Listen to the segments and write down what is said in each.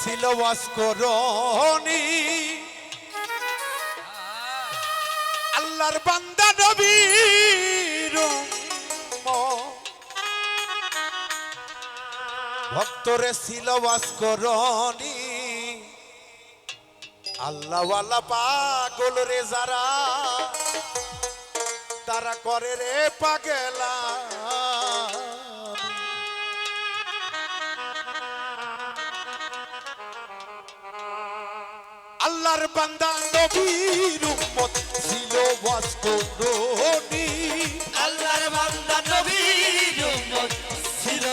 ছিল করনি আল্লাহর বান্দা নবীর। ভক্তরে ছিল করনি আল্লাহওয়ালা পাগল রে যারা, তারা করে রে পাগেলা। আল্লাহর বান্দা নবীর উম্মত ছিল ওয়াসকরণী আল্লাহর বান্দা নবীর উম্মত ছিল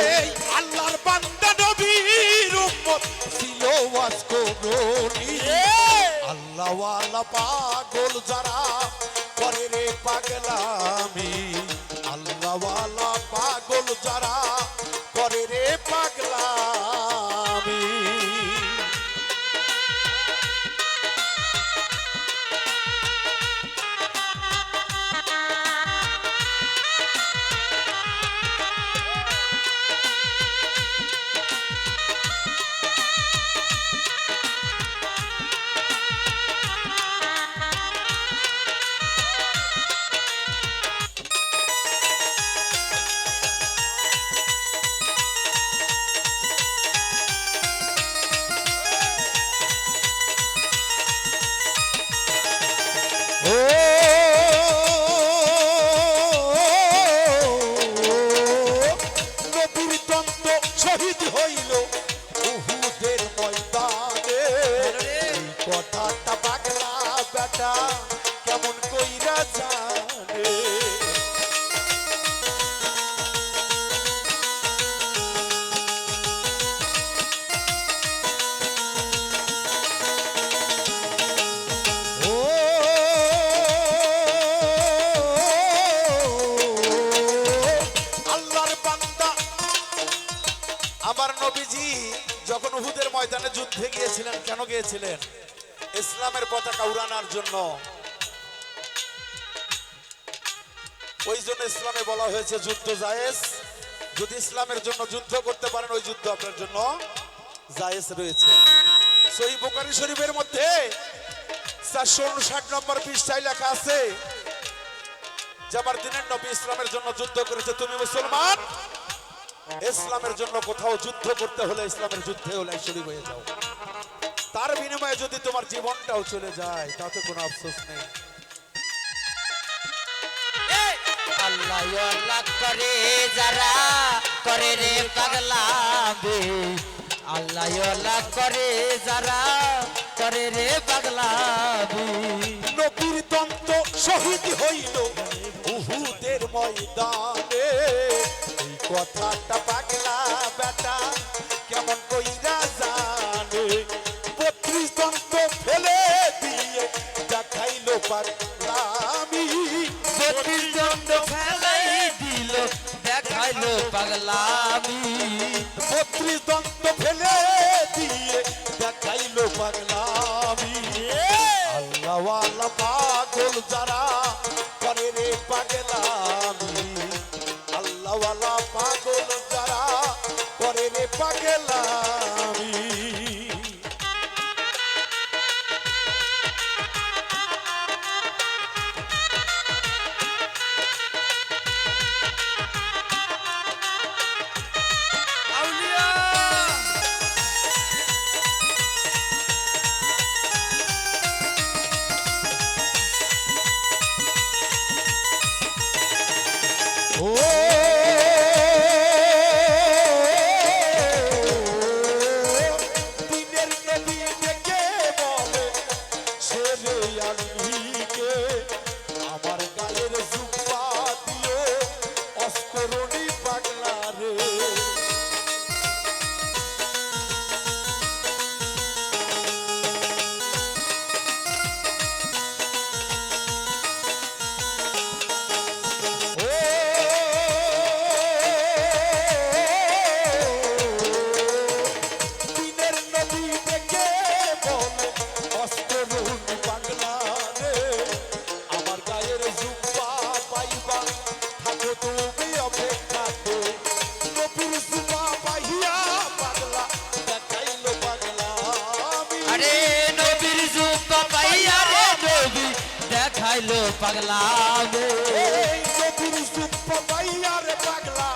এই আল্লাহর বান্দা নবীর উম্মত ছিল ওয়াসকরণী আল্লাহ ওয়ালা পাগল যারা করে রে পাগলামি। আল্লাহ ওয়ালা পাগল যারা পতাকা উড়ানোর জন্য। ওই জন্য ইসলামে বলা হয়েছে, যুদ্ধ জায়েজ। যদি ইসলামের জন্য যুদ্ধ করতে পারেন, ওই যুদ্ধ আপনার জন্য জায়েজ রয়েছে। সহি বুখারী শরীফের মধ্যে চারশো উনষাট নম্বর পৃষ্ঠায় লেখা আছে যে আমার দিনের নবী ইসলামের জন্য যুদ্ধ করেছে, তুমি মুসলমান? ইসলামের জন্য কোথাও যুদ্ধ করতে হলে ইসলামের যুদ্ধে হলে শরীর হয়ে যাও। তার বিনিময়ে যদি তোমার জীবনটাও চলে যায় তাতে কোনো আফসোস নেই। আল্লাহ আল্লাহ করে যারা করে রে পাগলামি আল্লাহ আল্লাহ করে যারা করে রে পাগলামি নবীর দন্ত শহীদ হইল উহুদের ময়দানে। এই কথাটা পাগলামি। বত্রিশ দন্ত ফেলে দিয়ে দেখাইলো পাগলামি। আল্লাহ পাগল যারা করে রে পাগলামি। আল্লাহ পাগল যারা করে রে পাগলামি। পাগলামি এই নবীর সুপ্পা পাইয়া রে পাগলা।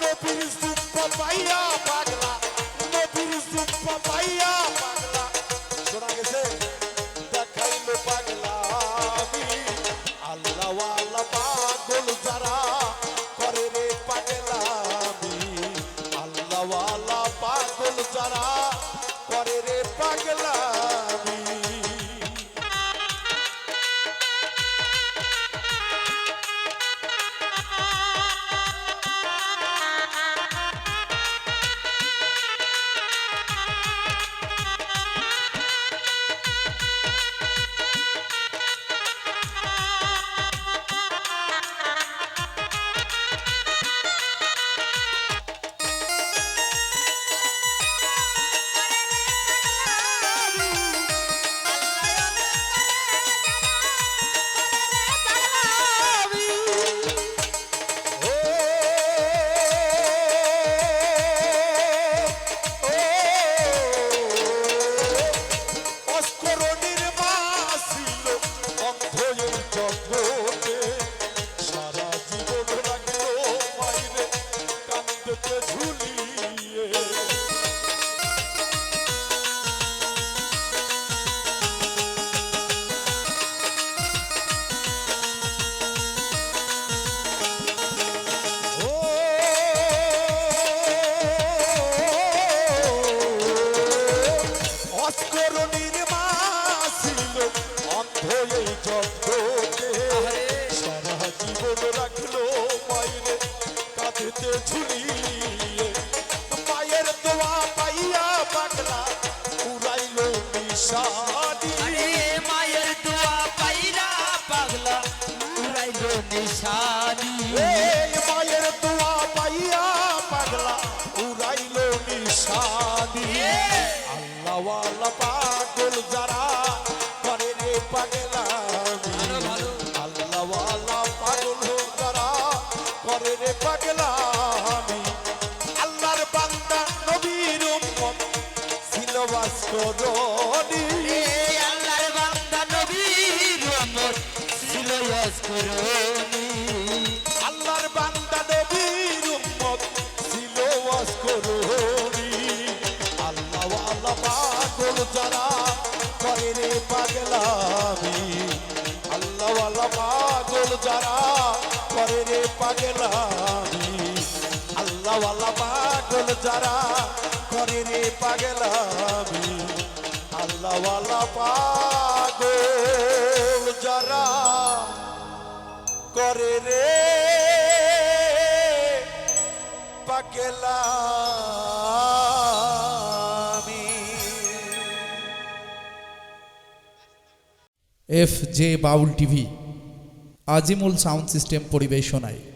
নবীর সুপ্পা পাইয়া পাগলা। কাঁধেতে ঝুলিয়ে মায়ের দোয়া পাইয়া পাগলা উড়াইলো নিশানি ভাস্করণী আল্লাহর বান্দা নবীর উম্মত ছিল ইয়াসকুরুনি আল্লাহর বান্দা নবীর উম্মত ছিল ওয়াসকরুনি আল্লাহ আল্লাহ পাগল যারা করে রে পাগলামি আল্লাহ আল্লাহ পাগল যারা করে রে পাগলামি আল্লাহ আল্লাহ পাগল যারা করে রে পাগলামি পাগল যারা করে রে? পাগলামি। F J Baul TV Azimul sound system পরিবেশনায়।